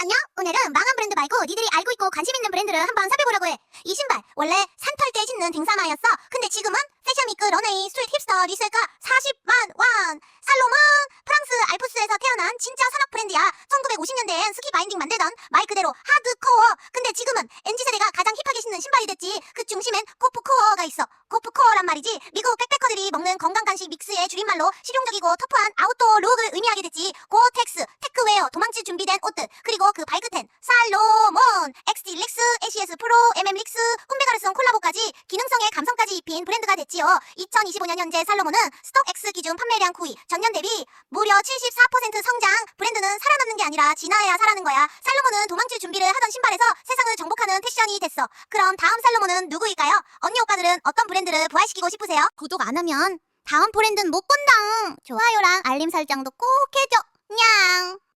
안녕? 오늘은 망한 브랜드 말고 니들이 알고 있고 관심 있는 브랜드를 한번 살펴보려고 해. 이 신발 원래 산털 때 신는 등산화였어. 근데 지금은 패션위크 런웨이 스트릿 힙스터 리셀가 40만 원. 살로몬 프랑스 알프스에서 태어난 진짜 산업 브랜드야. 1950년대엔 스키 바인딩 만들던 말 그대로 하드코어. 근데 지금은 MZ 세대가 가장 힙하게 신는 신발이 됐지. 그 중심엔 코프코어가 있어. 코프코어란 말이지. 미국 백패커들이 먹는 건강 간식 믹스의 줄임말로 실용적이고 터프한 아웃도어 룩을 의미하게 됐지. 고텍스, 테크웨어, 도망칠 준비된 옷들, 그 발끝엔 살로몬, XD 릭스, ACS 프로, MM 릭스, 꿈베가르송 콜라보까지 기능성에 감성까지 입힌 브랜드가 됐지요. 2025년 현재 살로몬은 스톡 X 기준 판매량 9위, 전년 대비 무려 74% 성장. 브랜드는 살아남는 게 아니라 진화해야 살아는 거야. 살로몬은 도망칠 준비를 하던 신발에서 세상을 정복하는 패션이 됐어. 그럼 다음 살로몬은 누구일까요? 언니 오빠들은 어떤 브랜드를 부활시키고 싶으세요? 구독 안 하면 다음 브랜드는 못 본당. 좋아요랑 알림 설정도 꼭 해줘. 냥.